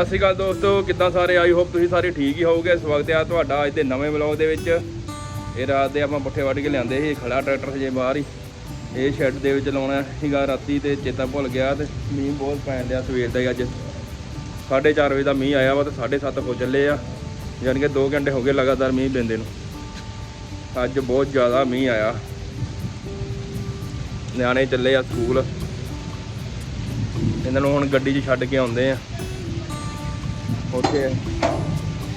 ਸਤਿ ਸ਼੍ਰੀ ਅਕਾਲ ਦੋਸਤੋ, ਕਿੱਦਾਂ ਸਾਰੇ? ਆਈ ਹੋਪ ਤੁਸੀਂ ਸਾਰੇ ਠੀਕ ਹੀ ਹੋਵੋਗੇ। ਸਵਾਗਤ ਹੈ ਤੁਹਾਡਾ ਅੱਜ ਦੇ ਨਵੇਂ ਵਲੌਗ ਦੇ ਵਿੱਚ। ਇਹ ਰਾਤ ਦੇ ਆਪਾਂ ਪੱਠੇ ਵੱਢ ਕੇ ਲਿਆਂਦੇ ਸੀ, ਖੜਾ ਟਰੈਕਟਰ ਹਜੇ ਬਾਹਰ ਹੀ। ਇਹ ਸ਼ੈੱਡ ਦੇ ਵਿੱਚ ਲਾਉਣਾ ਸੀਗਾ, ਰਾਤੀ ਤੇ ਚੇਤਾ ਭੁੱਲ ਗਿਆ ਤੇ ਮੀਂਹ ਬਹੁਤ ਪੈਣ ਡਿਆ ਸਵੇਰ ਦਾ ਹੀ ਅੱਜ। 4:30 ਵਜੇ ਦਾ ਮੀਂਹ ਆਇਆ ਵਾ ਤੇ 7:30 ਹੋ ਚੱਲੇ ਆ। ਯਾਨੀ ਕਿ 2 ਘੰਟੇ ਹੋ ਗਏ ਲਗਾਤਾਰ ਮੀਂਹ ਪੈਂਦੇ ਨੂੰ। ਅੱਜ ਬਹੁਤ ਜ਼ਿਆਦਾ ਮੀਂਹ ਆਇਆ। ਨਿਆਣੇ ਚੱਲੇ ਆ ਸਕੂਲ। ਇਹਨਾਂ ਨੂੰ ਹੁਣ ਗੱਡੀ 'ਚ ਛੱਡ ਕੇ ਆਉਂਦੇ ਆ। ਉੱਥੇ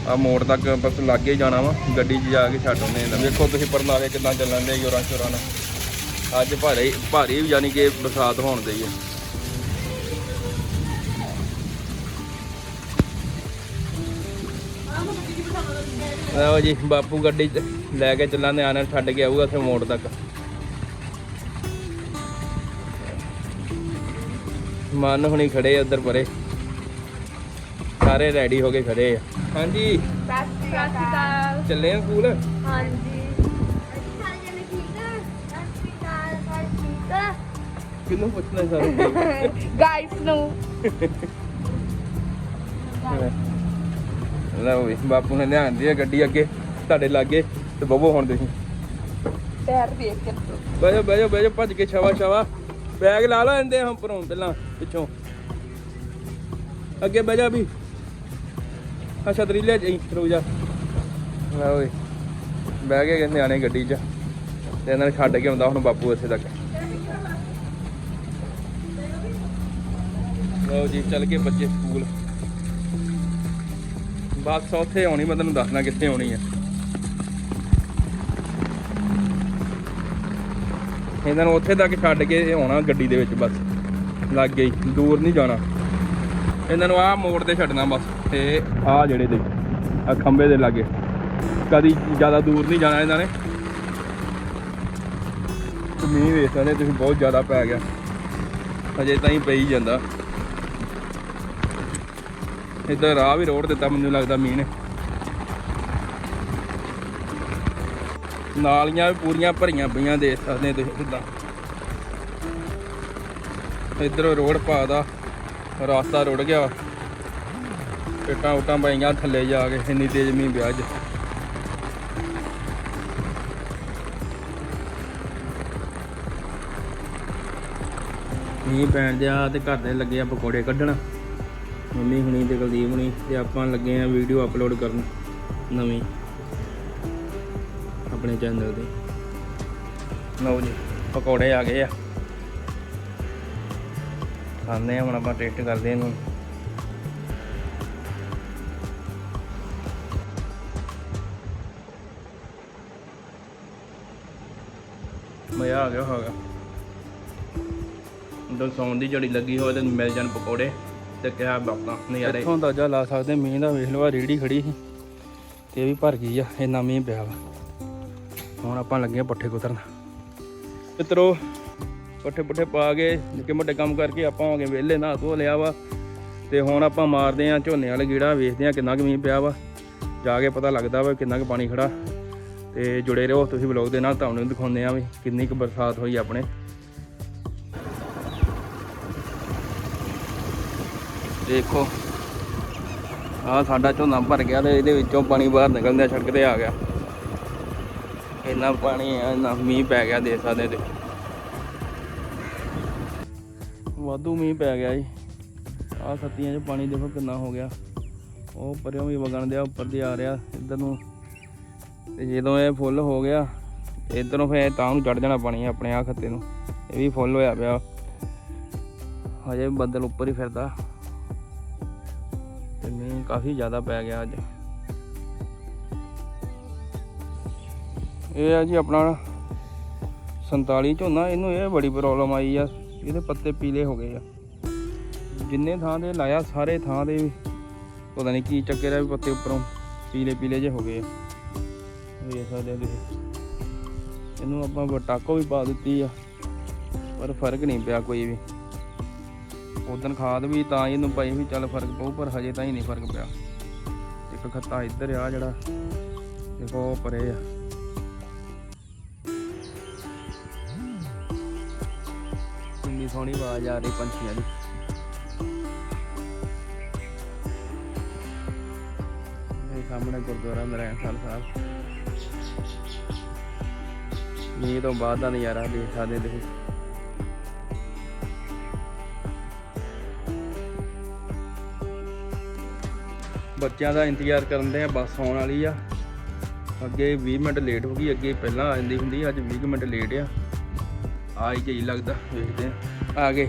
ਆ ਮੋੜ ਤੱਕ ਬਸ ਲਾਗੇ ਜਾਣਾ ਵਾ, ਗੱਡੀ 'ਚ ਜਾ ਕੇ ਛੱਡ ਆਉਂਦੇ ਇਹਨਾਂ ਵੇਖੋ ਤੁਸੀਂ ਪਰਨਾਲੇ ਕਿੱਦਾਂ ਚੱਲਣ ਦੇ ਯੋਰਾਂ ਸ਼ੋਰਾਂ ਨਾਲ। ਅੱਜ ਭਾਰੇ, ਭਾਰੀ ਯਾਨੀ ਕਿ ਬਰਸਾਤ ਹੋਣ ਦੀ ਹੈ ਲਓ ਜੀ, ਬਾਪੂ ਗੱਡੀ 'ਚ ਲੈ ਕੇ ਚੱਲਾਂ ਚੱਲਾਂਦੇ ਆਣਾ ਛੱਡ ਕੇ ਆਊਗਾ ਉੱਥੇ ਮੋੜ ਤੱਕ। ਮਨ ਹੁਣੀ ਖੜੇ ਆ ਪਰੇ। ਸਾਰੇ ਰੈਡੀ ਹੋ ਕੇ ਖੜੇ ਆ। ਹਾਂਜੀ। ਸਤਿ ਸ਼੍ਰੀ ਅਕਾਲ। ਚੱਲੇ ਆ ਸਕੂਲ? ਹਾਂਜੀ। ਸਾਰੇ ਜਣੇ ਠੀਕ ਆ ਸਤਿ ਸ਼੍ਰੀ ਅਕਾਲ ਸਾਰੇ ਠੀਕ ਆ ਕਿਹਨੂੰ ਪੁੱਛਣਾ ਸਾਰੇ ਗਾਇਸ ਨੂੰ। ਲਓ ਵੀ ਬਾਪੂ ਨੇ ਲਿਆਂਦੀ ਆ ਗੱਡੀ ਅੱਗੇ ਤੁਹਾਡੇ ਲਾਗੇ ਤੇ ਬਵੋ ਹੁਣ ਤੁਸੀਂ। ਪੈਰ ਦੇਖ ਕੇ। ਬਹਿ ਜਾ ਬਹਿ ਜਾ ਬਹਿ ਜਾ ਭੱਜ ਕੇ ਛਾਵਾ ਛਾਵਾ। ਬੈਗ ਲਾ ਲਾ ਇਹਦੇ ਹਮ ਪਰੋਂ ਪਹਿਲਾਂ ਪਿੱਛੋਂ। ਅੱਗੇ ਬਹਿ ਜਾ ਵੀ। ਅੱਛਾ ਛਤਰੀ ਲੈ ਜਾਈ, ਰੁਕ ਜਾ। ਲਓ ਵੀ ਬਹਿ ਗਏ ਨਿਆਣੇ ਗੱਡੀ 'ਚ। ਤੇ ਇਹਨਾਂ ਨੂੰ ਛੱਡ ਕੇ ਆਉਂਦਾ ਹੁਣ ਬਾਪੂ ਇੱਥੇ ਤੱਕ। ਲਓ ਜੀ, ਚੱਲ ਕੇ ਬੱਚੇ ਸਕੂਲ। ਬੱਸ ਉੱਥੇ ਆਉਣੀ, ਮੈਂ ਤੈਨੂੰ ਦੱਸਣਾ ਕਿੱਥੇ ਆਉਣੀ ਹੈ ਇਹਨਾਂ ਨੂੰ ਉੱਥੇ ਤੱਕ ਛੱਡ ਕੇ ਆਉਣਾ ਗੱਡੀ ਦੇ ਵਿੱਚ, ਬਸ। ਲੱਗ ਗਈ, ਦੂਰ ਨਹੀਂ ਜਾਣਾ। ਇਹਨਾਂ ਨੂੰ ਆਹ ਮੋੜ ਤੇ ਛੱਡਣਾ ਬਸ, ਤੇ ਆਹ ਜਿਹੜੇ ਦੇ ਆ ਖੰਬੇ ਦੇ ਲਾਗੇ। ਕਦੀ ਜ਼ਿਆਦਾ ਦੂਰ ਨਹੀਂ ਜਾਣਾ ਇਹਨਾਂ ਨੇ। ਮੀਂਹ ਵੇਖ ਸਕਦੇ ਤੁਸੀਂ ਬਹੁਤ ਜ਼ਿਆਦਾ ਪੈ ਗਿਆ। ਅਜੇ ਤਾਂ ਹੀ ਪਈ ਜਾਂਦਾ। ਇੱਧਰ ਰਾਹ ਵੀ ਰੋਡ ਦਿੱਤਾ, ਮੈਨੂੰ ਲੱਗਦਾ ਮੀਂਹ ਨੇ। ਨਾਲੀਆਂ ਵੀ ਪੂਰੀਆਂ ਭਰੀਆਂ ਪਈਆਂ ਦੇਖ ਸਕਦੇ ਤੁਸੀਂ ਕਿੱਦਾਂ। ਇੱਧਰੋਂ ਰੋਡ ਪਾ ਦਾ ਰਾਸਤਾ ਰੁੜ ਗਿਆ। ਟਿੱਟਾਂ ਉਟਾਂ ਪਈਆਂ ਥੱਲੇ ਜਾ ਕੇ, ਇੰਨੀ ਤੇਜ਼ ਮੀਂਹ ਪਿਆ ਅੱਜ। ਮੀਂਹ ਪੈਣ ਦਿਆ ਤੇ ਘਰ ਦੇ ਲੱਗੇ ਆ ਪਕੌੜੇ ਕੱਢਣ। ਮੰਮੀ ਹੁਣੀ ਤੇ ਕੁਲਦੀਪ ਹੁਣੀ ਤੇ ਆਪਾਂ ਲੱਗੇ ਆ ਵੀਡੀਓ ਅਪਲੋਡ ਕਰਨ ਨਵੀਂ ਆਪਣੇ ਚੈਨਲ ਤੇ। ਲਓ ਜੀ, ਪਕੌੜੇ ਆ ਗਏ ਆ। ਖਾਂਦੇ ਆ ਹੁਣ ਆਪਾਂ ਟੇਸਟ ਕਰਦੇ ਇਹਨੂੰ। ਮਜ਼ਾ ਆ ਗਿਆ ਹੋਗਾ। ਜਦੋਂ ਸੌਣ ਦੀ ਜੜੀ ਲੱਗੀ ਹੋਵੇ ਤੇ ਮਿਲ ਜਾਣ ਪਕੌੜੇ ਤੇ ਕਿਹਾ ਬਾਪਾ ਨਜ਼ਾਰੇ। ਇੱਥੋਂ ਅੰਦਾਜ਼ਾ ਲਾ ਸਕਦੇ, ਮੀਂਹ ਦਾ ਵੇਖ ਲਓ ਰੇੜੀ ਖੜੀ ਸੀ। ਤੇ ਇਹ ਵੀ ਭਰ ਗਈ ਆ, ਇੰਨਾ ਮੀਂਹ ਪਿਆ ਵਾ। ਹੁਣ ਆਪਾਂ ਲੱਗੇ ਆ ਪੱਠੇ ਕੁਤਰਨ। ਮਿੱਤਰੋ ਪੱਠੇ ਪੁੱਠੇ ਪਾ ਕੇ, ਨਿੱਕੇ ਮੋਟੇ ਕੰਮ ਕਰਕੇ ਆਪਾਂ ਹੋ ਗਏ ਵਿਹਲੇ, ਨਹਾ ਧੋ ਲਿਆ ਵਾ। ਤੇ ਹੁਣ ਆਪਾਂ ਮਾਰਦੇ ਆ ਝੋਨੇ ਵਾਲੇ ਗੀੜਾ, ਵੇਖਦੇ ਆ ਕਿੰਨਾ ਕੁ ਮੀਂਹ ਪਿਆ ਵਾ। ਜਾ ਕੇ ਪਤਾ ਲੱਗਦਾ ਵਾ ਕਿੰਨਾ ਕੁ ਪਾਣੀ ਖੜਾ। ਤੇ ਜੁੜੇ ਰਹੋ, ਤੁਸੀਂ ਵਲੌਗ ਦੇ ਨਾਲ ਤੁਹਾਨੂੰ ਦਿਖਾਉਂਦੇ ਆ ਵੀ ਕਿੰਨੀ ਕੁ ਬਰਸਾਤ ਹੋਈ ਆਪਣੇ। ਦੇਖੋ ਆ ਸਾਡਾ ਝੋਨਾ ਭਰ ਗਿਆ ਤੇ ਇਹਦੇ ਵਿੱਚੋਂ ਪਾਣੀ ਬਾਹਰ ਨਿਕਲਦਾ ਸੜਕ ਤੇ ਆ ਗਿਆ। ਇੰਨਾ ਪਾਣੀ ਆ, ਇੰਨਾ ਮੀਂਹ ਪੈ ਗਿਆ ਦੇ ਸਕਦੇ ਤੇ। ਵਾਧੂ ਮੀਂਹ ਪੈ ਗਿਆ ਜੀ। ਆ ਖੱਤੀਆਂ 'ਚ ਪਾਣੀ ਦੇਖੋ ਕਿੰਨਾ ਹੋ ਗਿਆ। ਉਹ ਪਰਿਓਂ ਵੀ ਵਗਣ ਦਿਆ, ਉੱਪਰ ਦੀ ਆ ਰਿਹਾ, ਇੱਧਰ ਨੂੰ। ਤੇ ਜਦੋਂ ਇਹ ਫੁੱਲ ਹੋ ਗਿਆ, ਇਧਰੋਂ ਫੇਰ ਤਾਂ ਨੂੰ ਚੜ ਜਾਣਾ ਪਾਣੀ ਆਪਣੇ ਆ ਖੱਤੇ ਨੂੰ। ਇਹ ਵੀ ਫੁੱਲ ਹੋਇਆ ਪਿਆ। ਹਜੇ ਬੱਦਲ ਉੱਪਰ ਹੀ ਫਿਰਦਾ। ਤੇ ਮੀਂਹ ਕਾਫੀ ਜ਼ਿਆਦਾ ਪੈ ਗਿਆ ਅੱਜ। ਇਹ ਆ ਜੀ ਆਪਣਾ 47 ਝੋਨਾ, ਇਹਨੂੰ ਇਹ ਬੜੀ ਪ੍ਰੋਬਲਮ ਆਈ ਆ। ਇਹਦੇ ਪੱਤੇ ਪੀਲੇ ਹੋ ਗਏ ਆ। ਜਿੰਨੇ ਥਾਂ ਤੇ ਲਾਇਆ, ਸਾਰੇ ਥਾਂ ਤੇ ਪਤਾ ਨਹੀਂ ਕੀ ਚੱਕਰ ਆ ਵੀ ਪੱਤੇ ਉੱਪਰੋਂ ਪੀਲੇ ਪੀਲੇ ਜੇ ਹੋ ਗਏ ਆ। ਵੇਖ ਸਕਦੇ ਆ ਤੁਸੀਂ ਇਹਨੂੰ ਆਪਾਂ ਬਟਾਕੋ ਵੀ ਪਾ ਦਿੱਤੀ ਆ, ਪਰ ਫ਼ਰਕ ਨਹੀਂ ਪਿਆ ਕੋਈ ਵੀ। ਉਦੋਂ ਖਾਦ ਵੀ ਤਾਂ ਹੀ ਇਹਨੂੰ ਪਾਈ ਵੀ ਚੱਲ ਫ਼ਰਕ ਪਊ, ਪਰ ਹਜੇ ਤਾਂ ਹੀ ਨਹੀਂ ਫ਼ਰਕ ਪਿਆ। ਇੱਕ ਖੱਤਾ ਇੱਧਰ ਆ ਜਿਹੜਾ ਦੇਖੋ ਪਰੇ ਆ। ਕਿੰਨੀ ਸੋਹਣੀ ਆਵਾਜ਼ ਆ ਰਹੀ ਪੰਛੀਆਂ ਦੀ। ਸਾਹਮਣੇ ਗੁਰਦੁਆਰਾ ਨਰਾਇਣ ਸਾਹਿਬ ਮੀਂਹ ਤੋਂ ਬਾਅਦ ਦਾ ਨਜ਼ਾਰਾ ਦੇਖ ਸਕਦੇ ਤੁਸੀਂ। ਬੱਚਿਆਂ ਦਾ ਇੰਤਜ਼ਾਰ ਕਰਨ ਦੇ ਆ, ਬੱਸ ਆਉਣ ਵਾਲੀ ਆ। ਅੱਗੇ 20 ਮਿੰਟ ਲੇਟ ਹੋ ਗਈ, ਅੱਗੇ ਪਹਿਲਾਂ ਆ ਜਾਂਦੀ ਹੁੰਦੀ ਅੱਜ 20 ਮਿੰਟ ਲੇਟ ਆ। ਆ ਹੀ ਗਈ ਲੱਗਦਾ ਵੇਖਦੇ ਆ ਆ ਗਏ।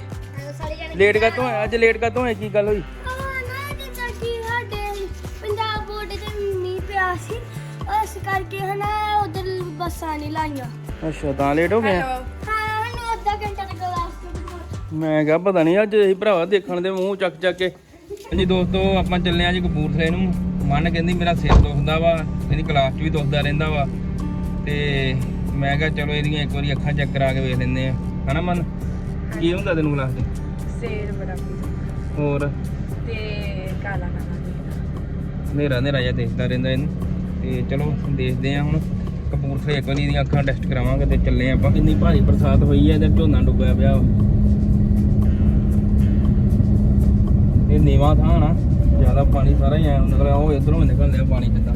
ਸਾਰੇ ਜਣੇ ਲੇਟ ਕਾਤੋਂ ਹੋਇਆ? ਅੱਜ ਲੇਟ ਕੀ ਗੱਲ ਹੋਈ? ਨਾ ਜਿੱਦਾਂ ਕਿ ਸਾਡੇ ਪੰਜਾਬ ਬੋਰਡ ਦੇ ਮੀਂਹ ਪਿਆ ਸੀ। ਉਸ ਕਰਕੇ ਹਨਾ ਉਧਰ ਬੱਸਾਂ ਨਹੀਂ ਲਾਈਆਂ। ਅੱਛਾ ਤਾਂ ਲੇਟ ਹੋ ਗਏ ਆ? ਹਾਂ ਅੱਧਾ ਘੰਟਾ ਲੱਗਾ ਲਾਸਟ ਮੈਂ ਕਿਹਾ ਪਤਾ ਨਹੀਂ ਅੱਜ ਅਸੀਂ ਭਰਾਵਾ ਦੇਖਣ ਦੇ ਮੂੰਹ ਚੱਕ ਚੱਕ ਕੇ। ਜੀ ਦੋਸਤੋ ਆਪਾਂ ਚੱਲੇ ਆ ਜੀ ਕਪੂਰਥਲੇ ਨੂੰ। ਮਨ ਕਹਿੰਦੀ ਮੇਰਾ ਸਿਰ ਦੁਖਦਾ ਵਾ ਇਹਦੀ ਕਲਾਸ 'ਚ ਵੀ ਦੁਖਦਾ ਰਹਿੰਦਾ ਵਾ। ਤੇ ਮੈਂ ਕਿਹਾ ਚਲੋ ਇਹਦੀਆਂ ਇੱਕ ਵਾਰੀ ਅੱਖਾਂ ਚੈੱਕ ਕਰਾ ਕੇ ਵੇਖ ਲੈਂਦੇ ਆ। ਹਨਾ ਮਨ? ਕੀ ਹੁੰਦਾ ਤੈਨੂੰ ਕਲਾਸ 'ਚ ਸੇਰ ਬੜਾ ਹੋਰ? ਤੇ ਕਾਲਾ ਕਾਲਾ। ਹਨੇਰਾ ਹਨੇਰਾ ਜਿਹਾ ਦੇਖਦਾ ਰਹਿੰਦਾ ਇਹਨੂੰ। ਤੇ ਚਲੋ ਦੇਖਦੇ ਆ ਹੁਣ। ਕਪੂਰਥਲੇ ਇੱਕ ਵਾਰੀ ਇਹਦੀਆਂ ਅੱਖਾਂ ਟੈਸਟ ਕਰਾਵਾਂਗੇ ਤੇ ਚੱਲੇ ਆਪਾਂ। ਕਿੰਨੀ ਭਾਰੀ ਬਰਸਾਤ ਹੋਈ ਹੈ ਇਧਰ ਝੋਨਾ ਡੁੱਬਿਆ ਪਿਆ ਵਾ। ਇਹ ਨੀਵਾਂ ਥਾਂ ਨਾ ਜ਼ਿਆਦਾ ਪਾਣੀ ਸਾਰਾ ਹੀ ਐ ਨਿਕਲਿਆ ਉਹ ਇਧਰੋਂ ਨਿਕਲ ਲਿਆ ਪਾਣੀ ਜਿੱਦਾਂ।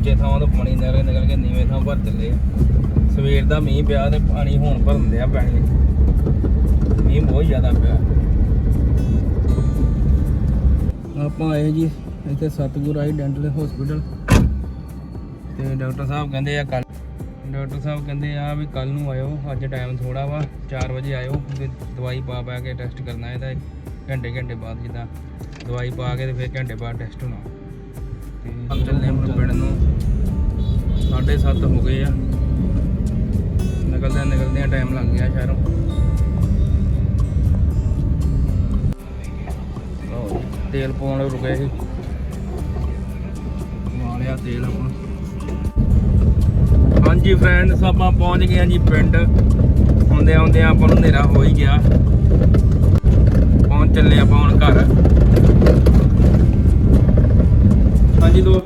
ਉੱਚੇ ਥਾਵਾਂ ਤੋਂ ਪਾਣੀ ਨਿਕਲ ਨਿਕਲ ਕੇ ਨੀਵੇਂ ਥਾਂ ਭਰ ਚੱਲੇ ਆ। ਸਵੇਰ ਦਾ ਮੀਂਹ ਪਿਆ ਤੇ ਪਾਣੀ ਹੁਣ ਭਰਨ ਦਿਆ ਪੈਣੀ ਮੀਂਹ ਬਹੁਤ ਜ਼ਿਆਦਾ ਪਿਆ। ਆਪਾਂ ਆਏ ਜੀ ਇੱਥੇ ਸਤਗੁਰ ਆਈ ਡੈਂਟਲ ਹਸਪੀਟਲ ਤੇ ਡਾਕਟਰ ਸਾਹਿਬ ਕਹਿੰਦੇ ਆ ਕੱਲ ਡਾਕਟਰ ਸਾਹਿਬ ਕਹਿੰਦੇ ਆ ਵੀ ਕੱਲ ਨੂੰ ਆਇਓ, ਅੱਜ ਟਾਈਮ ਥੋੜਾ ਵਾ 4 ਵਜੇ ਆਇਓ ਤੇ ਦਵਾਈ ਪਾ ਪਾ ਕੇ ਟੈਸਟ ਕਰਨਾ ਇਹਦਾ ਘੰਟੇ ਘੰਟੇ ਬਾਅਦ ਜਿੱਦਾਂ ਦਵਾਈ ਪਾ ਕੇ ਤੇ ਫਿਰ ਘੰਟੇ ਬਾਅਦ ਟੈਸਟ ਹੋਣਾ। ਤੇ हम ਚੱਲੇ ਹਾਂ ਪਿੰਡ ਨੂੰ। 7:30 ਹੋ ਗਏ ਆ। ਨਿਕਲਦੇ ਨਿਕਲਦੇ ਟਾਈਮ ਲੱਗ ਗਿਆ ਸ਼ਹਿਰੋਂ। ਲਓ ਤੇਲ ਪਾਉਣ ਰੁਕੇ ਸੀ। ਪਾ ਲਿਆ ਤੇਲ ਆਪਾਂ ਹਾਂਜੀ ਫਰੈਂਡਸ ਆਪਾਂ ਪਹੁੰਚ ਗਏ ਹਾਂ ਜੀ ਪਿੰਡ। ਆਉਂਦੇ ਆਉਂਦੇ ਆਪਾਂ ਨੂੰ ਹਨੇਰਾ ਹੋ ਹੀ ਗਿਆ। ਪਹੁੰਚ ਚੱਲੇ ਆਪਾਂ ਹੁਣ ਘਰ।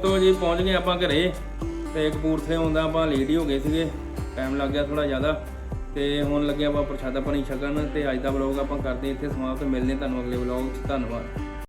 ਦੋਸਤੋ ਜੀ ਪਹੁੰਚ ਗਏ ਆਪਾਂ ਘਰੇ ਤੇ ਕਪੂਰਥਲੇ ਆਉਂਦਾ ਆਪਾਂ ਲੇਟ ਹੀ ਹੋ ਗਏ ਸੀਗੇ ਟਾਈਮ ਲੱਗ ਗਿਆ ਥੋੜਾ ਜ਼ਿਆਦਾ ਤੇ ਹੁਣ ਲੱਗੇ ਆਪਾਂ ਪ੍ਰਸ਼ਾਦਾ ਪਾਣੀ ਛਕਣ ਤੇ ਅੱਜ ਦਾ ਵਲੌਗ ਆਪਾਂ ਕਰਦੇ ਇੱਥੇ ਸਮਾਪਤ, ਮਿਲਦੇ ਹਾਂ ਤੁਹਾਨੂੰ ਅਗਲੇ ਵਲੌਗ 'ਚ, ਧੰਨਵਾਦ।